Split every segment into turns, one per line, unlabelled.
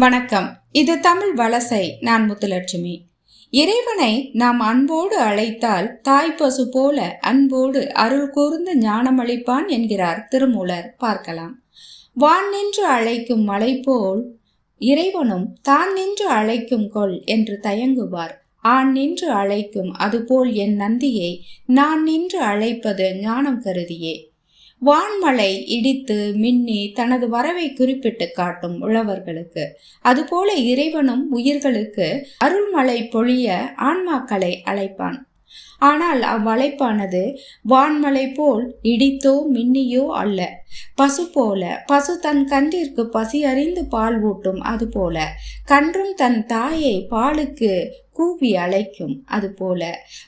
வணக்கம். இது தமிழ் வலசை. நான் முத்துலட்சுமி. இறைவனை நாம் அன்போடு அழைத்தால் தாய் பசு போல அன்போடு அருள் கூர்ந்து ஞானமளிப்பான் என்கிறார் திருமூலர். பார்க்கலாம். வான் நின்று அழைக்கும் மலை போல் இறைவனும் தான் நின்று அழைக்கும் கொள் என்று தயங்குவார். ஆண் நின்று அழைக்கும் அதுபோல் என் நந்தியை நான் நின்று அழைப்பது ஞானம் கருதியே. வான்மலை இடித்து மின்னி தனது வரவை குறிப்பிட்டு காட்டும் உழவர்களுக்கு. அதுபோல இறைவனும் உயிர்களுக்கு அருள்மலை பொழிய ஆன்மாக்களை அழைப்பான். ஆனால் அவ்வழைப்பானது வான்மலை போல் இடித்தோ மின்னியோ அல்ல. பசு போல பசு தன் கன்றிற்கு பசி அறிந்து பால் ஊட்டும் அதுபோல கன்றும் தன் தாயை பாலுக்கு கூவி அழைக்கும் அதுபோல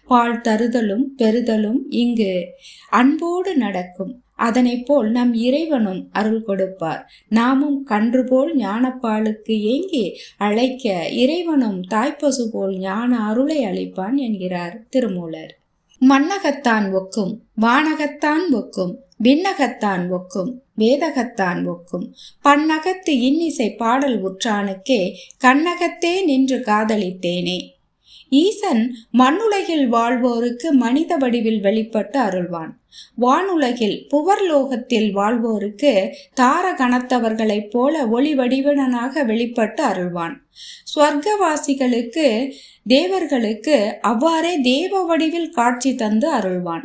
பால் தருதலும் பெறுதலும் இங்கு அன்போடு நடக்கும். அதனை போல் நம் இறைவனும் அருள் கொடுப்பார். நாமும் கன்று போல் ஞானப்பாலுக்கு ஏங்கி அழைக்க இறைவனும் தாய்ப்பசு போல் ஞான அருளை அளிப்பான் என்கிறார் திருமூலர். மன்னகத்தான் ஒக்கும் வானகத்தான் ஒக்கும் விண்ணகத்தான் ஒக்கும் வேதகத்தான் ஒக்கும். பன்னகத்து இன்னிசை பாடல் உற்றானுக்கே கண்ணகத்தே நின்று காதலித்தேனே. ஈசன் மண்ணுலகில் வாழ்வோருக்கு மனித வடிவில் வெளிப்பட்டு அருள்வான். வானுலகில் புவர்லோகத்தில் வாழ்வோருக்கு தார கணத்தவர்களைப் போல ஒளி வடிவனாக வெளிப்பட்டு அருள்வான். ஸ்வர்க்கவாசிகளுக்கு தேவர்களுக்கு அவ்வாறே தேவ வடிவில் காட்சி தந்து அருள்வான்.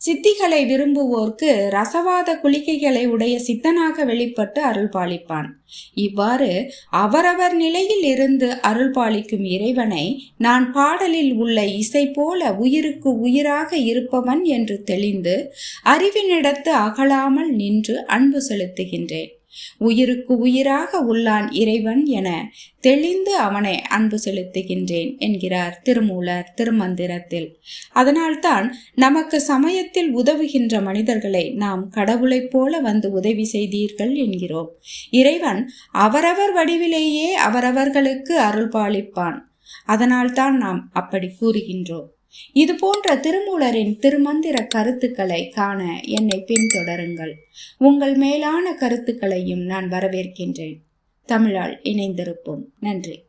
சித்திகளை விரும்புவோர்க்கு ரசவாத குளிக்கைகளை உடைய சித்தனாக வெளிப்பட்டு அருள் பாலிப்பான் இவ்வாறு அவரவர் நிலையில் இருந்து அருள் பாலிக்கும் இறைவனை நான் பாடலில் உள்ள இசை போல உயிருக்கு உயிராக இருப்பவன் என்று தெளிந்து அறிவினிடத்து அகலாமல் நின்று அன்பு செலுத்துகின்றேன். உயிருக்கு உயிராக உள்ளான் இறைவன் என தெளிந்து அவனை அன்பு செலுத்துகின்றேன் என்கிறார் திருமூலர் திருமந்திரத்தில். அதனால்தான் நமக்கு சமயத்தில் உதவுகின்ற மனிதர்களை நாம் கடவுளைப் போல வந்து உதவி செய்தீர்கள் என்கிறோம். இறைவன் அவரவர் வடிவிலேயே அவரவர்களுக்கு அருள்பாலிப்பான். அதனால்தான் நாம் அப்படி கூறுகின்றோம். இது போன்ற திருமூலரின் திருமந்திர கருத்துக்களை காண என்னை பின்தொடருங்கள். உங்கள் மேலான கருத்துக்களையும் நான் வரவேற்கின்றேன். தமிழால் இணைந்திருப்போம். நன்றி.